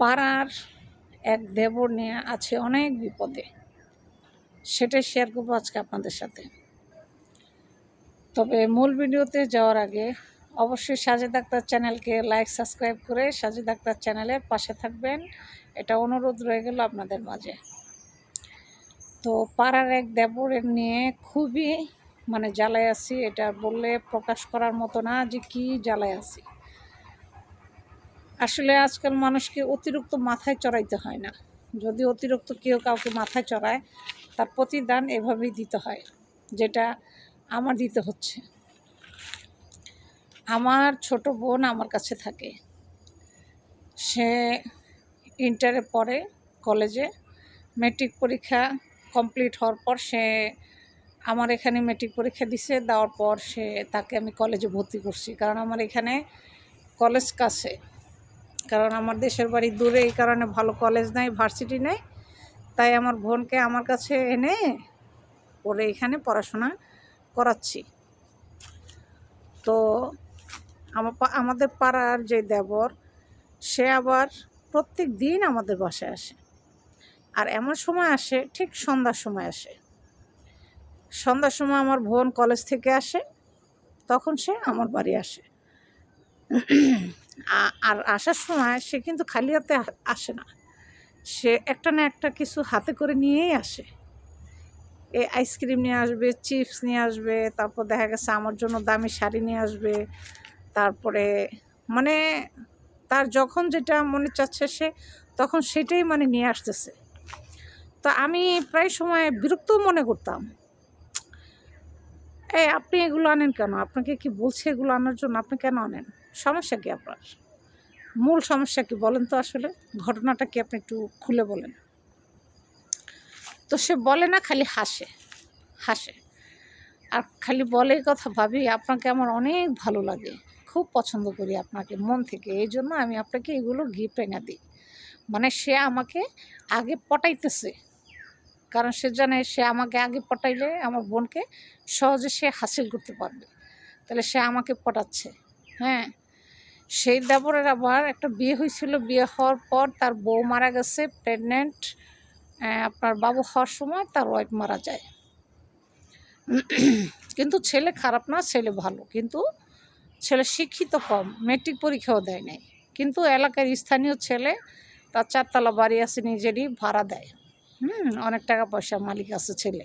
পাড়ার এক দেবর নিয়ে আছে অনেক বিপদে। সেটাই শেয়ার করব আজকে আপনাদের সাথে। তবে মূল ভিডিওতে যাওয়ার আগে অবশ্যই সাজেদ আক্তার চ্যানেলকে লাইক সাবস্ক্রাইব করে সাজেদ আক্তার চ্যানেলের পাশে থাকবেন। এটা অনুরোধ রয়ে গেল আপনাদের মাঝে। তো পাড়ার এক দেবরের নিয়ে খুবই মানে জ্বালায় আছি, এটা বললে প্রকাশ করার মতো না যে কি জ্বালায় আছি। আসলে আজকাল মানুষকে অতিরিক্ত মাথায় চড়াইতে হয় না। যদি অতিরিক্ত কেউ কাউকে মাথায় চড়ায়, তার প্রতিদান এভাবেই দিতে হয়, যেটা আমার দিতে হচ্ছে। আমার ছোট বোন আমার কাছে থাকে। সে ইন্টারে পড়ে কলেজে মেট্রিক পরীক্ষা কমপ্লিট হওয়ার পর সে আমার এখানে মেট্রিক পরীক্ষা দিছে, দেওয়ার পর সে তাকে আমি কলেজে ভর্তি করছি। কারণ আমার এখানে কলেজ কাছে। কারণ আমার দেশের বাড়ি দূরে, এই কারণে ভালো কলেজ নাই ভার্সিটি নেই। তাই আমার বোনকে আমার কাছে এনে পরে এখানে পড়াশোনা করাচ্ছি। তো আমার আমাদের পাড়ার যে দেবর, সে আবার প্রত্যেক দিন আমাদের বাসায় আসে। আর এমন সময় আসে, ঠিক সন্ধ্যার সময় আসে। সন্ধ্যার সময় আমার বোন কলেজ থেকে আসে, তখন সে আমার বাড়ি আসে। আর আসার সময় সে কিন্তু খালি হাতে আসে না। সে একটা না একটা কিছু হাতে করে নিয়েই আসে। এই আইসক্রিম নিয়ে আসবে, চিপস নিয়ে আসবে, তারপর দেখা গেছে আমার জন্য দামি শাড়ি নিয়ে আসবে, তারপরে মানে তার যখন যেটা মনে চাচ্ছে সে, তখন সেটাই মানে নিয়ে আসতেছে। তো আমি প্রায় সময় বিরক্ত মনে করতাম। এই আপনি এগুলো আনেন কেন? আপনাকে কি বলছে এগুলো আনার জন্য? আপনি কেন আনেন? সমস্যা কি আপনার? মূল সমস্যা কি বলেন তো আসলে? ঘটনাটা কি আপনি একটু খুলে বলেন। তো সে বলে না, খালি হাসে হাসে। আর খালি বলে কথা ভাবি, আপনাকে আমার অনেক ভালো লাগে। খুব পছন্দ করি আপনাকে, মন থেকে। এই জন্য আমি আপনাকে এগুলো গিফট এনে দিই। মানে সে আমাকে আগে পটাইতেছে। কারণ সে জানে সে আমাকে আগে পটাইলে আমার বোনকে সহজে সে হাসিল করতে পারবে। তাহলে সে আমাকে পটাচ্ছে। হ্যাঁ? সেই দেবরের আবার একটা বিয়ে হয়েছিল। বিয়ে হওয়ার পর তার বউ মারা গেছে প্রেগনেন্ট আপনার বাবু হওয়ার সময় তার ওয়াইফ মারা যায়। কিন্তু ছেলে খারাপ না, ছেলে ভালো। কিন্তু ছেলে শিক্ষিত কম মেট্রিক পরীক্ষাও দেয় নাই। কিন্তু এলাকার স্থানীয় ছেলে তার চারতলা বাড়ি আছে, নিজেরই ভাড়া দেয়। হুম, অনেক টাকা পয়সা মালিক আছে ছেলে।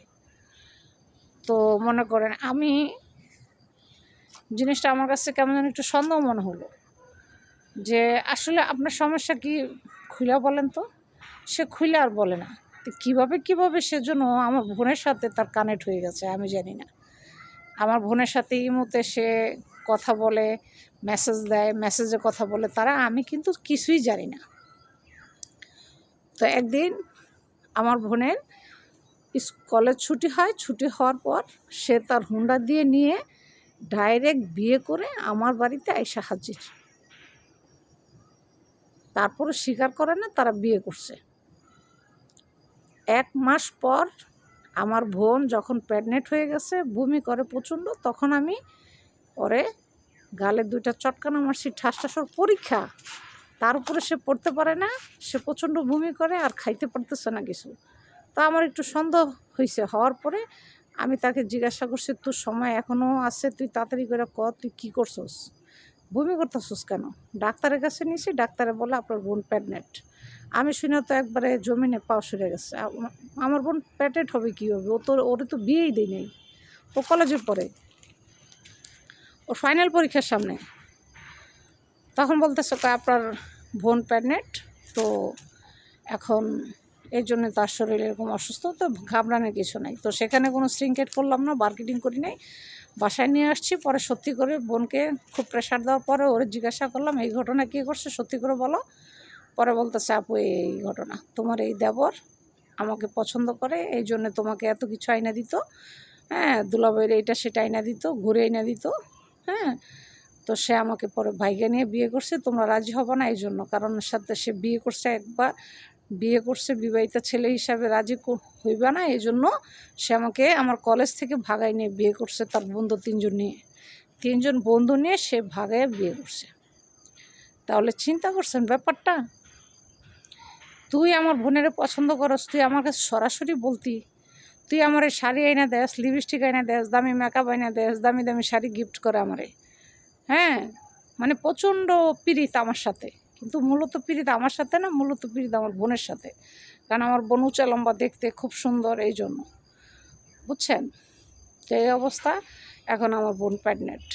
তো মনে করেন, আমি জিনিসটা আমার কাছে কেমন যেন একটু সন্দেহ মনে হলো। যে আসলে আপনার সমস্যা কি খুলে বলেন তো? সে খুলে আর বলে না। তো কীভাবে কীভাবে সেজন্য আমার বোনের সাথে তার কানেক্ট হয়ে গেছে আমি জানি না। আমার বোনের সাথে ইমোতে সে কথা বলে মেসেজ দেয় মেসেজে কথা বলে, তারা আমি কিন্তু কিছুই জানি না। তো একদিন আমার বোনের কলেজ ছুটি হয়, ছুটি হওয়ার পর সে তার হুন্ডা দিয়ে নিয়ে ডাইরেক্ট বিয়ে করে আমার বাড়িতে আইসা হাজির। তারপরে স্বীকার করে না, তারা বিয়ে করছে। এক মাস পর আমার বোন যখন প্রেগনেন্ট হয়ে গেছে, বমি করে প্রচণ্ড, তখন আমি পরে গালে দুইটা চটকানো মারছি ঠাস ঠাসর পরীক্ষা। তার উপরে সে পড়তে পারে না, সে প্রচণ্ড বমি করে আর খাইতে পারতেছে না কিছু। তা আমার একটু সন্দেহ হয়েছে হওয়ার পরে আমি তাকে জিজ্ঞাসা করছি, তোর সময় এখনও আছে? তুই তাড়াতাড়ি করে ক, তুই কী করছস? বমি করতেছস কেন? ডাক্তারের কাছে নিয়েছি ডাক্তারে বলে আপনার বোন প্রেগনেন্ট আমি শুনে তো একবারে জমিনে পাও সরে গেছে। আমার বোন প্যাটেট হবে কী হবে? ও তো ওরে তো বিয়েই দেয় নেই। ও কলেজে পড়ে। ওর ফাইনাল পরীক্ষার সামনে। তখন বলতেছে "কয়, আপনার বোন প্রেগনেন্ট তো এখন এর জন্য তার শরীর এরকম অসুস্থ তো ঘাবড়ানোর কিছু নাই। তো সেখানে কোনো স্ট্রিংকেট করলাম না মার্কেটিং করি নাই। বাসায় নিয়ে আসছি, পরে সত্যি করে বোনকে খুব প্রেশার দেওয়ার পরে ওর জিজ্ঞাসা করলাম, এই ঘটনা কী করছে সত্যি করে বলো। পরে বলতেছে, আপু, এই ঘটনা। তোমার এই দেবর আমাকে পছন্দ করে, এই জন্য তোমাকে এত কিছু আইনা দিত। হ্যাঁ দুলাভাইয়ের এইটা সেটা আইনা দিত, ঘুরে আইনা দিত। হ্যাঁ তো সে আমাকে পরে ভাইকে নিয়ে বিয়ে করছে, তোমরা রাজি হবে না এই জন্য। কারণ সাথে সে বিয়ে করছে একবার বিয়ে করছে, বিবাহিত ছেলে হিসাবে রাজি হইবে না এই জন্য সে আমাকে আমার কলেজ থেকে ভাগাই নিয়ে বিয়ে করছে, তার বন্ধু তিনজন নিয়ে। তিনজন বন্ধু নিয়ে সে ভাগায় বিয়ে করছে। তাহলে চিন্তা করছেন ব্যাপারটা? তুই আমার বোনের পছন্দ করস, তুই আমার কাছে সরাসরি বলতি। তুই আমার শাড়ি আইনা দেস লিপস্টিক আইনা দেস, দামি মেকআপ আইনা দেস, দামি দামি শাড়ি গিফট করে আমারে। হ্যাঁ? মানে প্রচণ্ড পীড়িত আমার সাথে। কিন্তু মূলত পীড়িত আমার সাথে না, মূলত পীড়িত আমার বোনের সাথে। কারণ আমার বোন উঁচা লম্বা দেখতে খুব সুন্দর এই জন্য। বুঝছেন? তো এই অবস্থা, এখন আমার বোন প্রেগনেন্ট।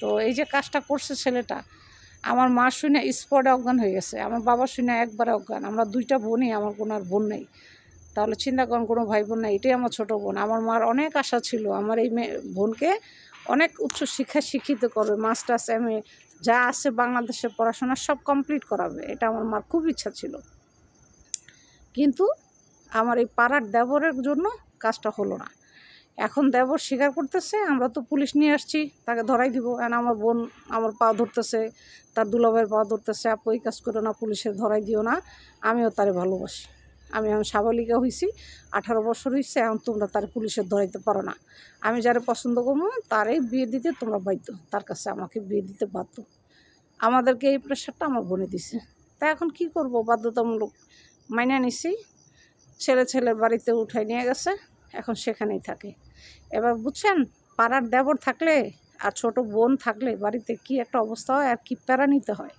তো এই যে কাজটা করছে ছেলেটা, আমার মা শুনে স্পটে অজ্ঞান হয়ে গেছে। আমার বাবা শুনে একবারে অজ্ঞান। আমরা দুইটা বোনই, আমার কোনো আর বোন নেই। তাহলে চিন্তা করেন, কোনো ভাই বোন নেই, এটাই আমার ছোটো বোন। আমার মার অনেক আশা ছিল। আমার এই মেয়ে বোনকে অনেক উচ্চ শিক্ষায় শিক্ষিত করবে, মাস্টার্স, এম এ যা আছে বাংলাদেশে পড়াশোনা সব কমপ্লিট করাবে, এটা আমার মার খুব ইচ্ছা ছিল। কিন্তু আমার এই পাড়ার দেবরের জন্য কাজটা হলো না। এখন দেবর স্বীকার করতেছে, আমরা তো পুলিশ নিয়ে আসছি, তাকে ধরাই দিব। কারণ আমার বোন আমার পা ধরতেছে, তার দুলাভাইয়ের পা ধরতেছে, আপু, এই কাজ করো না, পুলিশে ধরাই দিও না, আমিও তারে ভালোবাসি। আমি এখন সাবালিকা হয়েছি আঠারো বছর হয়েছে এখন তোমরা তার পুলিশের ধরাইতে পারো না। আমি যারা পছন্দ করব তারই বিয়ে দিতে তোমরা বাধ্য, তার কাছে আমাকে বিয়ে দিতে বাধ্য। আমাদেরকে এই প্রেশারটা আমার বনে দিছে। তা এখন কি করব? বাধ্যতামূলক মাইনা নিছি, ছেলে ছেলের বাড়িতে উঠাই নিয়ে গেছে, এখন সেখানেই থাকে। এবার বুঝছেন, পাড়ার দেবর থাকলে আর ছোট বোন থাকলে বাড়িতে কি একটা অবস্থা হয় আর কি প্যারা নিতে হয়?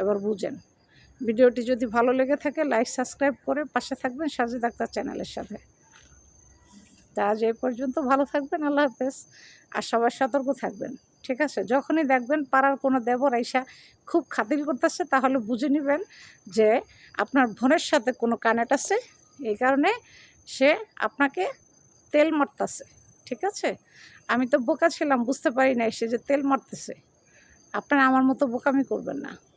এবার বুঝেন। ভিডিওটি যদি ভালো লেগে থাকে, লাইক, সাবস্ক্রাইব করে পাশে থাকবেন সাজিদ আক্তার চ্যানেলের সাথে। তা আজ এই পর্যন্ত ভালো থাকবেন, আল্লাহ হাফেজ, আর সবাই সতর্ক থাকবেন, ঠিক আছে? যখনই দেখবেন পাড়ার কোনো দেবর আইসা খুব খাতির করতেছে, তাহলে বুঝে নেবেন যে আপনার বোনের সাথে কোনো কানেক্ট আছে, এই কারণে সে আপনাকে তেল মারতেছে, ঠিক আছে? আমি তো বোকা ছিলাম, বুঝতে পারি না সে যে তেল মারতেছে। আপনারা আমার মতো বোকামি করবেন না।